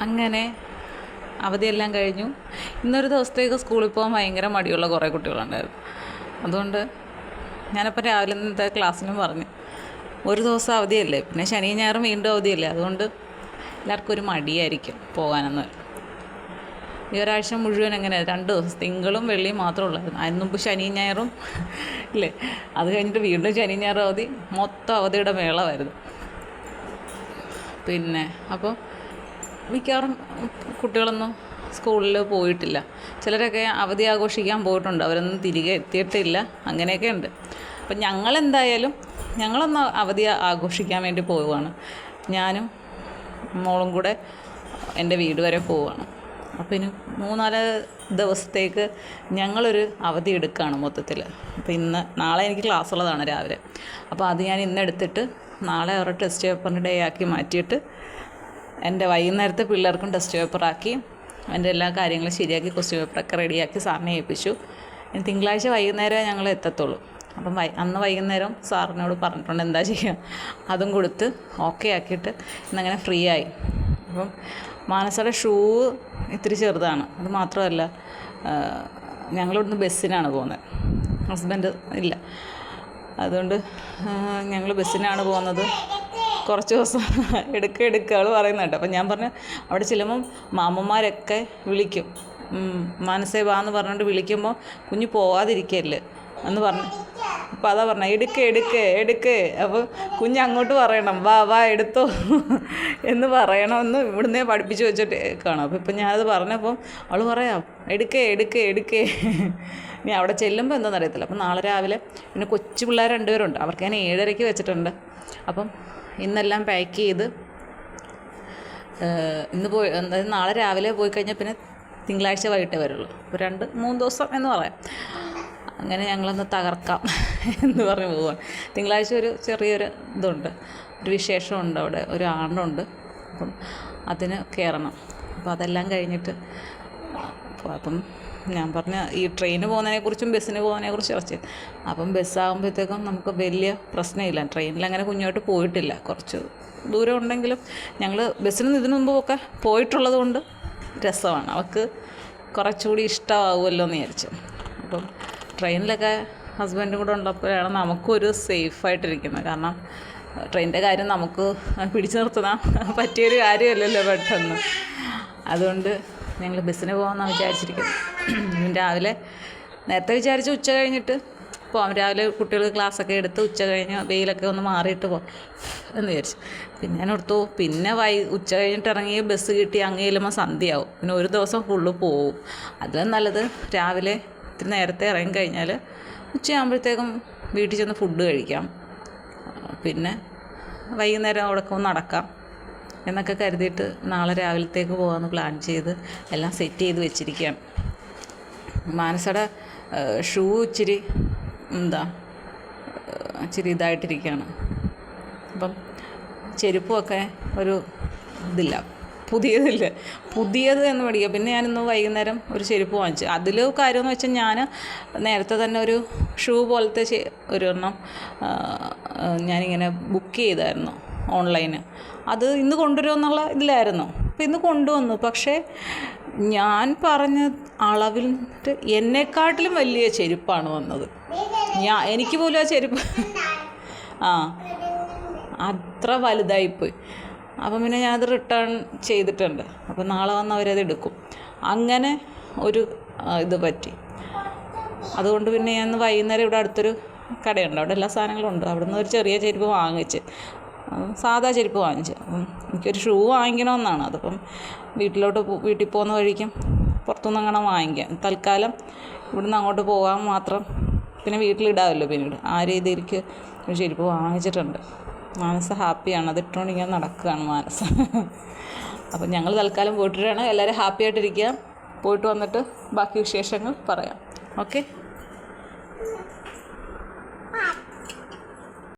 അങ്ങനെ അവധിയെല്ലാം കഴിഞ്ഞു. ഇന്നൊരു ദിവസത്തേക്ക് സ്കൂളിൽ പോകാൻ ഭയങ്കര മടിയുള്ള കുറേ കുട്ടികളുണ്ടായിരുന്നു. അതുകൊണ്ട് ഞാനപ്പോൾ രാവിലെ ഇന്നത്തെ ക്ലാസ്സിനും പറഞ്ഞു. ഒരു ദിവസം അവധിയല്ലേ? പിന്നെ ശനി ഞായറും വീണ്ടും അവധിയല്ലേ? അതുകൊണ്ട് എല്ലാവർക്കും ഒരു മടിയായിരിക്കും പോകാനെന്ന്. ഈ ഒരാഴ്ച മുഴുവൻ എങ്ങനെ? രണ്ട് ദിവസം തിങ്കളും വെള്ളിയും മാത്രമേ ഉള്ളായിരുന്നു അതിന് മുമ്പ് ശനി ഞായറും ഇല്ലേ? അത് കഴിഞ്ഞിട്ട് വീണ്ടും ശനി ഞായറും അവധി. മൊത്തം അവധിയുടെ മേളമായിരുന്നു. പിന്നെ അപ്പോൾ മിക്കവാറും കുട്ടികളൊന്നും സ്കൂളിൽ പോയിട്ടില്ല. ചിലരൊക്കെ അവധി ആഘോഷിക്കാൻ പോയിട്ടുണ്ട്. അവരൊന്നും തിരികെ എത്തിയിട്ടില്ല. അങ്ങനെയൊക്കെ ഉണ്ട്. അപ്പം ഞങ്ങളെന്തായാലും ഞങ്ങളൊന്ന് അവധി ആഘോഷിക്കാൻ വേണ്ടി പോവുകയാണ്. ഞാനും മോളും കൂടെ എന്റെ വീട് വരെ പോവുകയാണ്. അപ്പോൾ ഇനി മൂന്നാൽ ദിവസത്തേക്ക് ഞങ്ങളൊരു അവധി എടുക്കുകയാണ് മൊത്തത്തിൽ അപ്പോൾ ഇന്ന് നാളെ എനിക്ക് ക്ലാസ് ഉള്ളതാണ് രാവിലെ. അപ്പോൾ അത് ഞാൻ ഇന്ന് എടുത്തിട്ട് നാളെ അവരുടെ ടെസ്റ്റ് പേപ്പറിന്റെ ഡേ ആക്കി മാറ്റിയിട്ട് എന്റെ വൈകുന്നേരത്തെ പിള്ളേർക്കും ടെസ്റ്റ് പേപ്പറാക്കി. എന്റെ എല്ലാ കാര്യങ്ങളും ശരിയാക്കി ക്വസ്റ്റ്യൻ പേപ്പറൊക്കെ റെഡിയാക്കി സാറിനെ ഏൽപ്പിച്ചു. തിങ്കളാഴ്ച വൈകുന്നേരമേ ഞങ്ങൾ എത്തത്തുള്ളൂ. അപ്പം വൈ അന്ന് വൈകുന്നേരം സാറിനോട് പറഞ്ഞിട്ടുണ്ട് എന്താ ചെയ്യുക അതും കൊടുത്ത് ഓക്കെ ആക്കിയിട്ട് ഇന്നങ്ങനെ ഫ്രീ ആയി. അപ്പം മാനസയുടെ ഷൂ ഇത്തിരി ചെറുതാണ്. അത് മാത്രമല്ല ഞങ്ങളിവിടുന്ന് ബസ്സിനാണ് പോകുന്നത്. ഹസ്ബൻഡ് ഇല്ല. അതുകൊണ്ട് ഞങ്ങൾ ബസ്സിനാണ് പോകുന്നത്. കുറച്ച് ദിവസം എടുക്കുക എടുക്കുക അവൾ പറയുന്നത് കേട്ടോ. അപ്പം ഞാൻ പറഞ്ഞു അവിടെ ചെല്ലുമ്പം മാമന്മാരൊക്കെ വിളിക്കും. മനസ്സേ വാ എന്ന് പറഞ്ഞുകൊണ്ട് വിളിക്കുമ്പോൾ കുഞ്ഞ് പോവാതിരിക്കല്ലേ എന്ന് പറഞ്ഞു. അപ്പോൾ അതാ പറഞ്ഞത് എടുക്ക് എടുക്ക് എടുക്ക്. അപ്പോൾ കുഞ്ഞ് അങ്ങോട്ട് പറയണം വാ വാ എടുത്തോ. എന്ന് പറയണമെന്ന് ഇവിടുന്നേ പഠിപ്പിച്ച് വെച്ചിട്ട് കാണും. അപ്പോൾ ഇപ്പം ഞാനത് പറഞ്ഞപ്പോൾ അവൾ പറയാം എടുക്കേ എടുക്കേ എടുക്കേ. ഇനി അവിടെ ചെല്ലുമ്പോൾ എന്താണെന്ന് അറിയത്തില്ല. അപ്പം നാളെ രാവിലെ പിന്നെ കൊച്ചു പിള്ളേർ രണ്ടുപേരുണ്ട്. അവർക്ക് ഞാൻ ഏഴരയ്ക്ക് വെച്ചിട്ടുണ്ട്. അപ്പം ഇന്നെല്ലാം പാക്ക് ചെയ്ത് ഇന്ന് പോയി നാളെ രാവിലെ പോയി കഴിഞ്ഞാൽ പിന്നെ തിങ്കളാഴ്ച വൈകിട്ടേ വരുള്ളൂ. രണ്ട് മൂന്ന് ദിവസം എന്ന് പറയാം. അങ്ങനെ ഞങ്ങളൊന്ന് തകർക്കാം എന്ന് പറഞ്ഞ് പോവാണ്. തിങ്കളാഴ്ച ഒരു ചെറിയൊരു ഇതുണ്ട്. ഒരു വിശേഷമുണ്ട് അവിടെ. ഒരു ആണ്ടുണ്ട്. അപ്പം അതിന് കയറണം. അപ്പോൾ അതെല്ലാം കഴിഞ്ഞിട്ട് അപ്പം ഞാൻ പറഞ്ഞ ഈ ട്രെയിന് പോകുന്നതിനെക്കുറിച്ചും ബസ്സിന് പോകുന്നതിനെക്കുറിച്ച് ചെയ്തു അപ്പം ബസ്സാകുമ്പോഴത്തേക്കും നമുക്ക് വലിയ പ്രശ്നമില്ല. ട്രെയിനിൽ അങ്ങനെ കുഞ്ഞോട്ട് പോയിട്ടില്ല. കുറച്ച് ദൂരം ഉണ്ടെങ്കിലും ഞങ്ങൾ ബസ്സിന് ഇതിനു മുമ്പൊക്കെ പോയിട്ടുള്ളത് കൊണ്ട് രസമാണ്. അവൾക്ക് കുറച്ചുകൂടി ഇഷ്ടമാവുമല്ലോ എന്ന് വിചാരിച്ചു. അപ്പം ട്രെയിനിലൊക്കെ ഹസ്ബൻഡും കൂടെ ഉള്ളപ്പോഴാണ് നമുക്കൊരു സേഫായിട്ടിരിക്കുന്നത്. കാരണം ട്രെയിനിന്റെ കാര്യം നമുക്ക് പിടിച്ചു നിർത്തുന്ന പറ്റിയൊരു കാര്യമല്ലല്ലോ പെട്ടെന്ന്. അതുകൊണ്ട് ഞങ്ങൾ ബസ്സിന് പോകാമെന്നാണ് വിചാരിച്ചിരിക്കുന്നത് രാവിലെ നേരത്തെ വിചാരിച്ച് ഉച്ച കഴിഞ്ഞിട്ട് പോകാം രാവിലെ കുട്ടികൾക്ക് ക്ലാസ്സൊക്കെ എടുത്ത് ഉച്ച കഴിഞ്ഞ് വെയിലൊക്കെ ഒന്ന് മാറിയിട്ട് പോകാം എന്ന് വിചാരിച്ചു. പിന്നെ ഞാൻ ഓർത്തു പിന്നെ വൈ ഉച്ച കഴിഞ്ഞിട്ട് ഇറങ്ങി ബസ് കിട്ടി അങ്ങ് ചെല്ലുമ്പോൾ സന്ധ്യയാവും. പിന്നെ ഒരു ദിവസം ഫുള്ള് പോവും. അതിലും നല്ലത് രാവിലെ ഇത്തിരി നേരത്തെ ഇറങ്ങി കഴിഞ്ഞാൽ ഉച്ചയാകുമ്പോഴത്തേക്കും വീട്ടിൽ ചെന്ന് ഫുഡ് കഴിക്കാം. പിന്നെ വൈകുന്നേരം അവിടെ ഒന്ന് നടക്കാം എന്നൊക്കെ കരുതിയിട്ട് നാളെ രാവിലത്തേക്ക് പോകാമെന്ന് പ്ലാൻ ചെയ്ത് എല്ലാം സെറ്റ് ചെയ്ത് വെച്ചിരിക്കുകയാണ്. മാനസയുടെ ഷൂ ഇച്ചിരി എന്താ ഇച്ചിരി ഇതായിട്ടിരിക്കുകയാണ്. അപ്പം ചെരുപ്പുമൊക്കെ ഒരു ഇതില്ല. പുതിയതില്ല. പുതിയത് എന്ന് പഠിക്കുക. പിന്നെ ഞാനിന്ന് വൈകുന്നേരം ഒരു ചെരുപ്പ് വാങ്ങിച്ചു. അതിൽ കാര്യമെന്ന് വെച്ചാൽ ഞാൻ നേരത്തെ തന്നെ ഒരു ഷൂ പോലത്തെ ഒരെണ്ണം ഞാനിങ്ങനെ ബുക്ക് ചെയ്തായിരുന്നു ഓൺലൈന് അത് ഇന്ന് കൊണ്ടുവരുമെന്നുള്ള ഇതിലായിരുന്നു. അപ്പം ഇന്ന് കൊണ്ടുവന്നു. പക്ഷേ ഞാൻ പറഞ്ഞ അളവിൽ എന്നെക്കാട്ടിലും വലിയ ചെരുപ്പാണ് വന്നത്. ഞാൻ എനിക്ക് പോലും ആ ചെരുപ്പ് ആ അത്ര വലുതായിപ്പോയി. അപ്പം പിന്നെ ഞാനത് റിട്ടേൺ ചെയ്തിട്ടുണ്ട്. അപ്പം നാളെ വന്ന് അവരത് എടുക്കും. അങ്ങനെ ഒരു ഇത് പറ്റി. അതുകൊണ്ട് പിന്നെ ഞാൻ വൈകുന്നേരം ഇവിടെ അടുത്തൊരു കടയുണ്ട്. അവിടെ എല്ലാ സാധനങ്ങളും ഉണ്ട്. അവിടെ നിന്ന് ഒരു ചെറിയ ചെരുപ്പ് വാങ്ങിച്ച് സാധാ ചെരുപ്പ് വാങ്ങിച്ചു. അപ്പം എനിക്കൊരു ഷൂ വാങ്ങിക്കണമെന്നാണ്. അതിപ്പം വീട്ടിലോട്ട് വീട്ടിൽ പോകുന്ന വഴിക്കും പുറത്തുനിന്ന് അങ്ങനെ വാങ്ങിക്കാം. തൽക്കാലം ഇവിടുന്ന് അങ്ങോട്ട് പോകാൻ മാത്രം പിന്നെ വീട്ടിലിടാമല്ലോ പിന്നീട്. ആ രീതിയിലേക്ക് ഒരു ചെരുപ്പ് വാങ്ങിച്ചിട്ടുണ്ട്. മാനസ ഹാപ്പിയാണ്. അതിട്ടുകൊണ്ട് ഇങ്ങനെ നടക്കുകയാണ് മാനസ. അപ്പം ഞങ്ങൾ തൽക്കാലം പോയിട്ടിട്ടാണ് എല്ലാവരും ഹാപ്പി ആയിട്ടിരിക്കുക പോയിട്ട് വന്നിട്ട് ബാക്കി വിശേഷങ്ങൾ പറയാം. ഓക്കെ?